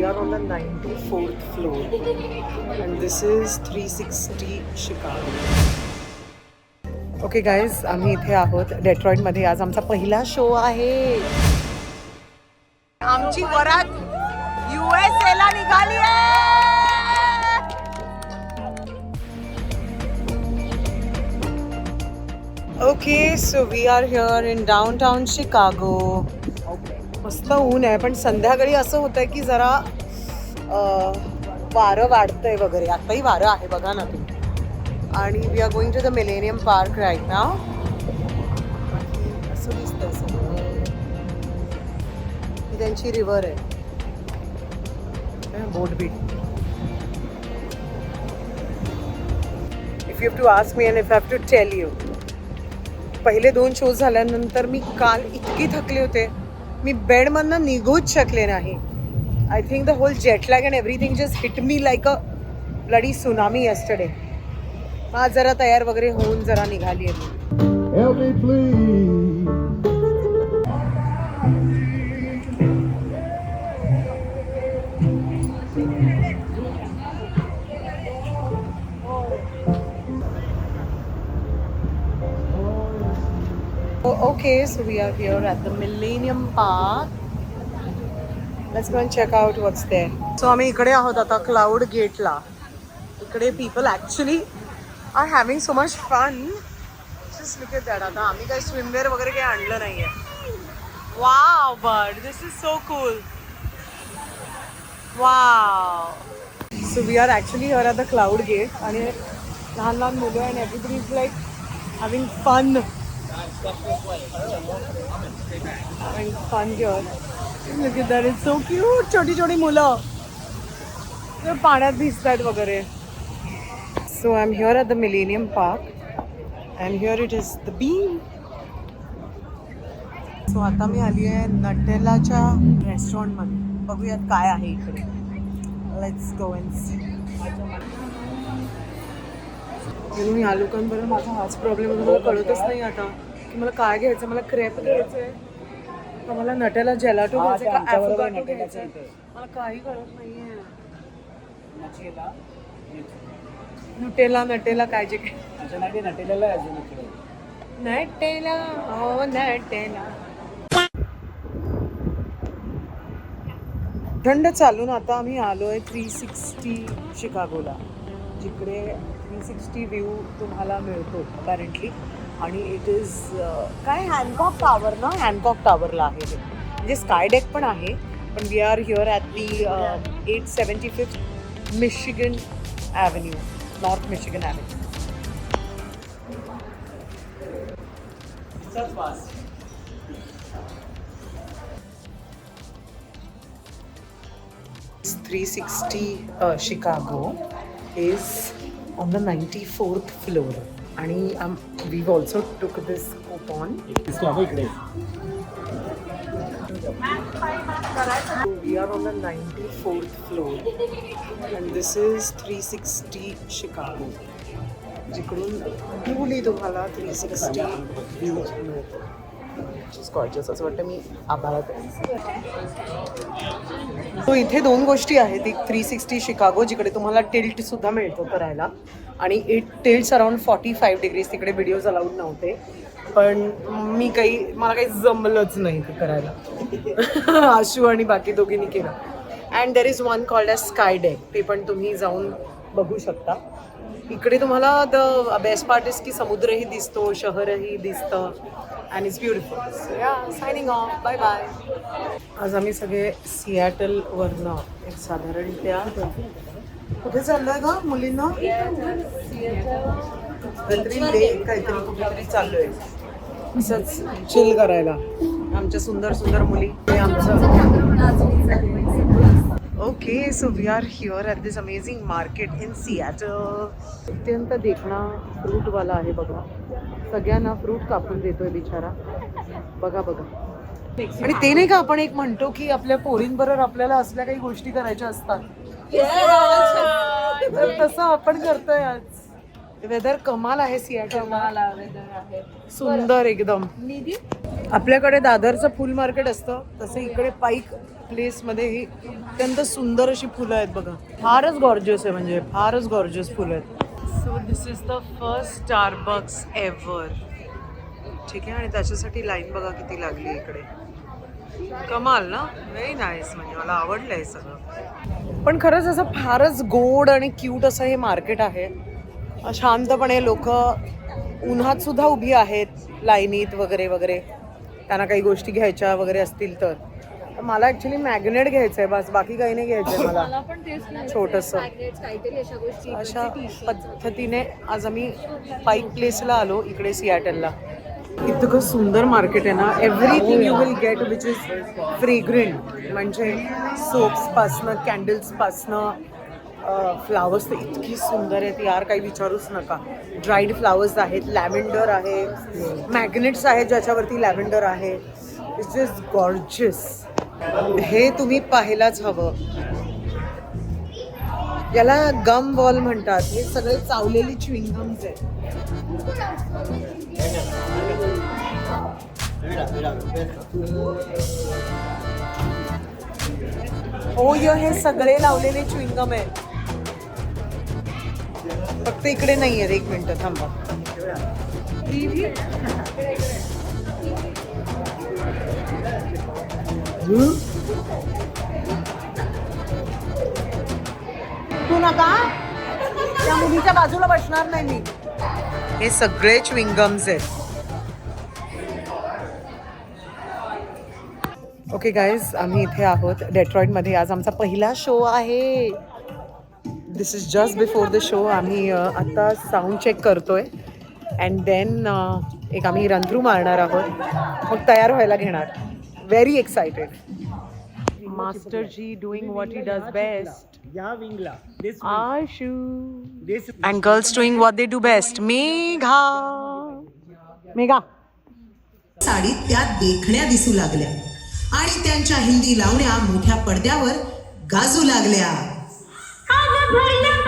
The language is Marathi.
we are on the 94th floor. And this is 360 Chicago. Okay guys आम्ही इथे आहोत. डेट्रॉइटमध्ये आज आमचा पहिला शो आहे. आमची वरात युएसए ला निघाली okay so we are here in downtown Chicago मस्त ऊन आहे पण संध्याकाळी असं होतंय की जरा वारं वाढतंय वगैरे. आताही वारं आहे बघा ना तुम्ही. आणि we are going to the millennium park right ना असं दिसतंय सगळं. ही त्यांची रिव्हर आहे. Boat but if you to ask me and if have to tell you पहिले दोन शोज झाल्यानंतर मी काल इतकी थकले होते. मी बेडमधनं निघूच शकले नाही. I think the whole jet lag and everything just hit me like a bloody tsunami yesterday आज जरा तयार वगैरे होऊन जरा निघाली आहे Okay, so we are here at the Millennium Park. Let's go and check out what's there. So आम्ही इकडे आहोत आता क्लाउड गेटला इकडे people actually are having so much fun just look at that आता आम्ही काही स्विमवेअर वगैरे काही आणलं नाहीये. Wow but this is so cool wow so we are actually here at the cloud gate आणि लहान लहान मुलं and everybody is like having fun having fun here. Look at that, it's so cute. छोटी छोटी मुलं. पाण्यात पाण्यात आहेत वगैरे. So I am here at the millennium park and here it is the bean so आता मी आली आहे नटेलाच्या रेस्टॉरंटमध्ये बघूयात काय आहे इकडे. लेट्स गो अँड सी म्हणून ह्या लोकांबरोबर माझा हाच प्रॉब्लेम मला कळतच नाही आता. की मला काय घ्यायचं मला क्रेप घ्यायचं आहे मला नटेला जेलाटो घ्यायचं का ॲफोगाटो घ्यायचं मला काही कळत नाहीये. नटेला? नटेला काय जे काय? नटेला हो नटेला. थंड चालून आता आम्ही आलोय थ्री सिक्स्टी शिकागोला जिकडे थ्री सिक्स्टी व्ह्यू तुम्हाला मिळतो अपॅरेंटली आणि इट इज काय हॅनकॉक टॉवर ना? हॅनकॉक टॉवरला आहे ते म्हणजे स्काय डेक पण आहे पण we are here at the eight seventy fifth Michigan avenue north Michigan avenue sixty uh, Chicago is on the ninety fourth floor आणि आम we also took this cope on इकडे. We are on the ninety fourth floor and this is three sixty Chicago जिकडून truly तुम्हाला थ्री सिक्स्टी व्ह्यू मिळतो गॉर्जस असं वाटतं मी आभाळात आहे. सो इथे दोन गोष्टी आहेत. एक थ्री सिक्स्टी शिकागो जिकडे तुम्हाला टिल्ट सुद्धा मिळतो करायला. आणि it tilts around forty five degrees तिकडे व्हिडिओज अलाउड नव्हते. पण मी काही मला काही जमलंच नाही ते करायला. आशू आणि बाकी दोघींनी केलं. And there is one called edge sky deck ते पण तुम्ही जाऊन बघू शकता. इकडे तुम्हाला द बेस्ट पार्ट इज की समुद्रही दिसतो शहरही दिसतं अँड इट्स ब्युटिफुल सो या सायनिंग ऑफ बाय बाय आज आम्ही सगळे सिॲटलवरनं एक साधारण त्या कुठे चाललोय ग मुलींना काहीतरी लेक काहीतरी कुठेतरी चाललोय असंच चिल करायला आमच्या सुंदर सुंदर मुली हे आमचं okay so we are here at this amazing market in Seattle अत्यंत देखणा फ्रूटवाला आहे बघा. सगळ्यांना फ्रूट कापून देतोय बिचारा. बघा बघा. आणि ते नाही का आपण एक म्हणतो की आपल्या पोरींबरोबर आपल्याला असल्या काही गोष्टी करायच्या असतात? तर तसं आपण करतोय आज. वेदर कमाल आहे सियाटल सुंदर एकदम. आपल्याकडे दादरचं फुल मार्केट असतं. तसं इकडे पाईक प्लेसमध्ये ही अत्यंत सुंदर अशी फुलं आहेत बघा. फारच गॉर्जियस आहे म्हणजे फारच गॉर्जियस फुलं आहेत. So this is the first Starbucks ever ठीक आहे आणि त्याच्यासाठी लाईन बघा किती लागली इकडे. कमाल ना? व्हेरी नाईस म्हणजे मला आवडलं आहे सगळं. पण खरंच असं फारच गोड आणि क्यूट असं हे मार्केट आहे. शांतपणे लोक उन्हात सुद्धा उभी आहेत लाईनीत वगैरे वगैरे. त्यांना काही गोष्टी घ्यायच्या वगैरे असतील तर. मला ॲक्च्युली मॅग्नेट घ्यायचं आहे बस बाकी काही नाही घ्यायचं आहे मला छोटंसं. अशा. पद्धतीने आज आम्ही पाईक प्लेसला आलो इकडे सियाटलला इतकं सुंदर मार्केट आहे ना. Everything you will get which is fragrant म्हणजे सोप्सपासनं कॅन्डल्सपासनं फ्लावर्स तर इतकी सुंदर आहेत. यार काही विचारूच नका. ड्राईड फ्लावर्स आहेत लॅव्हेंडर आहे मॅग्नेट्स आहेत ज्याच्यावरती लॅव्हेंडर आहे. इट्स इज गॉर्जियस हे तुम्ही पाहायलाच हवं. याला गम बॉल म्हणतात. हे सगळे चावलेली च्विंगम्स आहेत. Oh, हो य हे सगळे लावलेले च्विंगम आहेत. फक्त इकडे नाही आहेत एक मिनटं थांबा. तू नका. त्या मुलीच्या बाजूला बसणार नाही मी. हे सगळे विंगम्स आहेत. ओके गाईज आम्ही इथे आहोत. डेट्रॉइडमध्ये आज आमचा पहिला शो आहे. This is just before the show आम्ही आत्ता साऊंड चेक करतोय. अँड देन एक आम्ही रनथ्रू मारणार आहोत. मग तयार व्हायला घेणार. Very excited master ji doing what he does best या विंगला this Ashu this and girls doing what they do best Megha Megha साडीत त्या देखण्या दिसू लागल्या. आणि त्यांच्या हिंदी लावण्या मोठ्या पडद्यावर गाजू लागल्या. आता